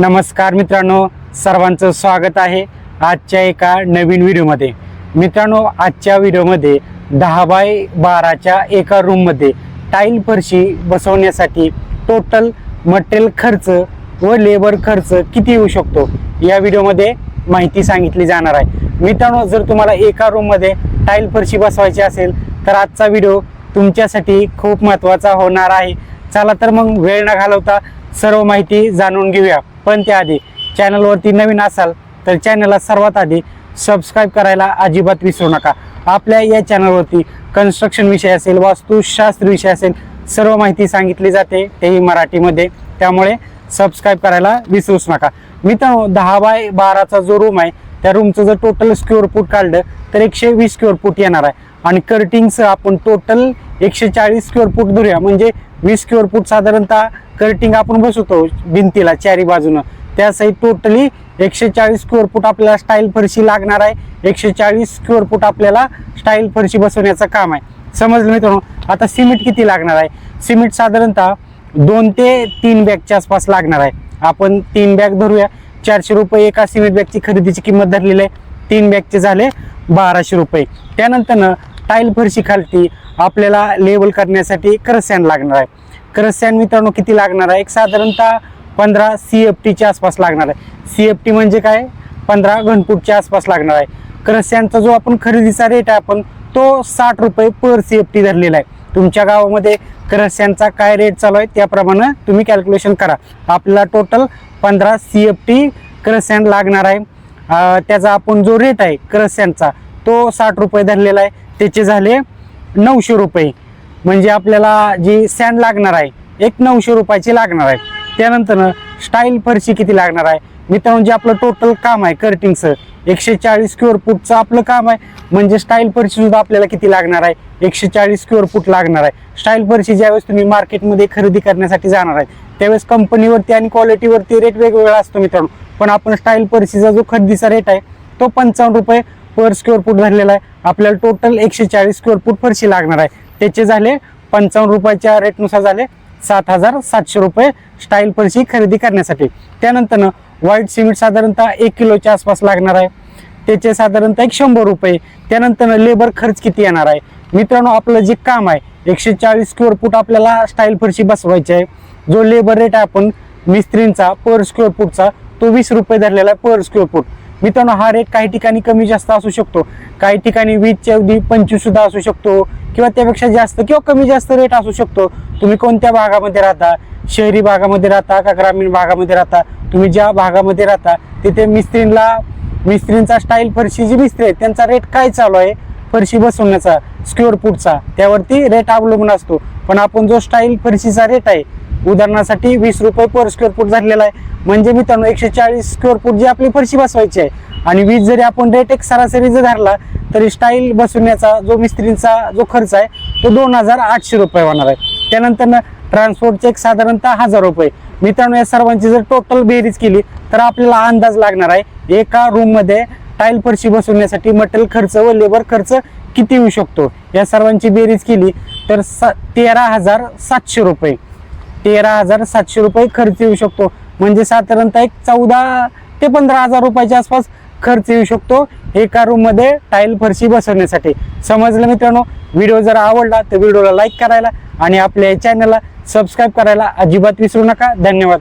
नमस्कार मित्रांनो सर्वांचं स्वागत आहे आजच्या एका नवीन व्हिडिओमध्ये. मित्रांनो आजच्या व्हिडिओमध्ये दहा बाय बाराच्या एका रूममध्ये टाईल फरशी बसवण्यासाठी टोटल मटेरियल खर्च व लेबर खर्च किती येऊ शकतो या व्हिडिओमध्ये माहिती सांगितली जाणार आहे. मित्रांनो जर तुम्हाला एका रूममध्ये टाईल फरशी बसवायची असेल तर आजचा व्हिडिओ तुमच्यासाठी खूप महत्त्वाचा होणार आहे. चला तर मग वेळ न घालवता सर्व माहिती जाणून घेऊया. पण त्याआधी चॅनलवरती नवीन असाल तर चॅनलला सर्वात आधी सबस्क्राईब करायला अजिबात विसरू नका. आपल्या या चॅनलवरती कन्स्ट्रक्शन विषय असेल वास्तुशास्त्र विषय असेल सर्व माहिती सांगितली जाते. तेही मराठीमध्ये. त्यामुळे सबस्क्राईब करायला विसरूच नका. मित्रांनो दहा बाय बाराचा जो रूम आहे त्या रूमचं जर टोटल स्क्वेअर फूट काढलं तर एकशे वीस स्क्वेअर फूट येणार आहे. आणि कर्टिंगचं आपण टोटल एकशे चाळीस स्क्वेअर फूट धरूया. म्हणजे वीस स्क्वेअर फूट साधारणतः कर्टिंग आपण बसवतो भिंतीला चारी बाजूनं. त्या साईड टोटली एकशे चाळीस स्क्वेअर फूट आपल्याला स्टाईल फरशी लागणार आहे. एकशे चाळीस स्क्वेअर फूट आपल्याला स्टाईल फरशी बसवण्याचं काम आहे. समजलं मित्रांनो? आता सिमेंट किती लागणार आहे? सिमेंट साधारणतः दोन ते तीन बॅगच्या आसपास लागणार आहे. आपण तीन बॅग धरूया. चारशे रुपये एका सिमेंट बॅगची खरेदीची किंमत धरलेली आहे. तीन बॅगचे झाले बाराशे रुपये. त्यानंतर टाईल फरशी खालती आपल्याला लेवल करण्यासाठी क्रसॅन लागणार आहे. क्रसॅन मित्रांनो किती लागणार आहे? एक साधारणतः पंधरा सी एफ टीच्या आसपास लागणार आहे. सी एफ टी म्हणजे काय? पंधरा घनफूटच्या आसपास लागणार आहे. क्रस्यांचा जो आपण खरेदीचा रेट आहे आपण तो साठ रुपये पर सी एफ टी धरलेला आहे. तुमच्या गावामध्ये क्रस्यांचा काय रेट चालू आहे त्याप्रमाणे तुम्ही कॅल्क्युलेशन करा. आपल्याला टोटल पंधरा सी एफ टी क्रस्यांड लागणार आहे. त्याचा आपण जो रेट आहे क्रस्यांचा तो साठ रुपये धरलेला आहे. त्याचे झाले नऊशे रुपये. म्हणजे आपल्याला जी सँड लागणार आहे एक नऊशे रुपयाची लागणार आहे. त्यानंतर स्टाईल फरशी किती लागणार आहे? मित्रांनो जे आपलं टोटल काम आहे कर्टिंगचं एकशे चाळीस स्क्वेअर फूटचं आपलं काम आहे. म्हणजे स्टाईल फरशी सुद्धा आपल्याला किती लागणार आहे? एकशे चाळीस स्क्वेअर फूट लागणार आहे. स्टाईल फरशी ज्यावेळेस तुम्ही मार्केटमध्ये खरेदी करण्यासाठी जाणार आहे त्यावेळेस कंपनीवरती आणि क्वालिटीवरती रेट वेगवेगळा असतो मित्रांनो. पण आपण स्टाईल फरशीचा जो खरेदीचा रेट आहे तो पंचावन्न रुपये पर स्क्वेअर फूट धरलेला आहे. आपल्याला टोटल एकशे चाळीस स्क्वेअर फूट फरशी लागणार आहे. त्याचे झाले पंचावन्न रुपयाच्या रेटनुसार झाले सात हजार सातशे रुपये स्टाईल पर्सी खरेदी करण्यासाठी. त्यानंतर व्हाईट सिमेंट साधारणतः एक किलोच्या आसपास लागणार आहे. त्याचे साधारणतः एक शंभर रुपये. त्यानंतर लेबर खर्च किती येणार आहे? मित्रांनो आपलं जे काम आहे एकशे चाळीस स्क्वेअर फूट आपल्याला स्टाईल फरशी बसवायची आहे. जो लेबर रेट आहे आपण मिस्त्रींचा पर स्क्वेअर फूटचा तो वीस रुपये धरलेला आहे पर स्क्वेअर फूट मित्रांनो हा रेट काही ठिकाणी कमी जास्त असू शकतो. काही ठिकाणी वीसच्या अवधी पंचवीस सुद्धा असू शकतो किंवा त्यापेक्षा जास्त किंवा कमी जास्त रेट असू शकतो. तुम्ही कोणत्या भागामध्ये राहता? शहरी भागामध्ये राहता का ग्रामीण भागामध्ये राहता? तुम्ही ज्या भागामध्ये राहता तिथे मिस्त्रींना मिस्त्रींचा स्टाईल फरशी जी मिस्त्री आहे त्यांचा रेट काय चालू आहे? फरशी बसवण्याचा स्क्वेअर फूटचा त्यावरती रेट अवलंबून असतो. पण आपण जो स्टाईल फरशीचा रेट आहे उदाहरणासाठी वीस रुपये पर स्क्वेअर फूट झालेला आहे. म्हणजे मित्रांनो एकशे चाळीस स्क्वेअर फूट जी आपली फरशी बसवायची आहे. आणि वीज जरी आपण रेट एक सरासरी जर धरला तरी स्टाईल बसवण्याचा जो मिस्त्रींचा जो खर्च आहे तो दोन हजार आठशे रुपये होणार आहे. त्यानंतर ट्रान्सपोर्टचे एक साधारणतः हजार रुपये. मित्रांनो या सर्वांची जर टोटल बेरीज केली तर आपल्याला अंदाज लागणार आहे एका रूममध्ये टाईल फरशी बसवण्यासाठी मटेरियल खर्च व लेबर खर्च किती येऊ शकतो? या सर्वांची बेरीज केली तर स तेरा हजार सातशे रुपये. तेरा हजार सातशे रुपये खर्च येऊ शकतो. म्हणजे साधारणतः एक चौदा ते पंधरा हजार रुपयाच्या आसपास खर्च येऊ शकतो एका रूममध्ये टाईल फरशी बसवण्यासाठी. समजलं मित्रांनो? व्हिडिओ जर आवडला तर व्हिडिओला लाईक करायला आणि आपल्या चॅनलला सबस्क्राईब करायला अजिबात विसरू नका. धन्यवाद.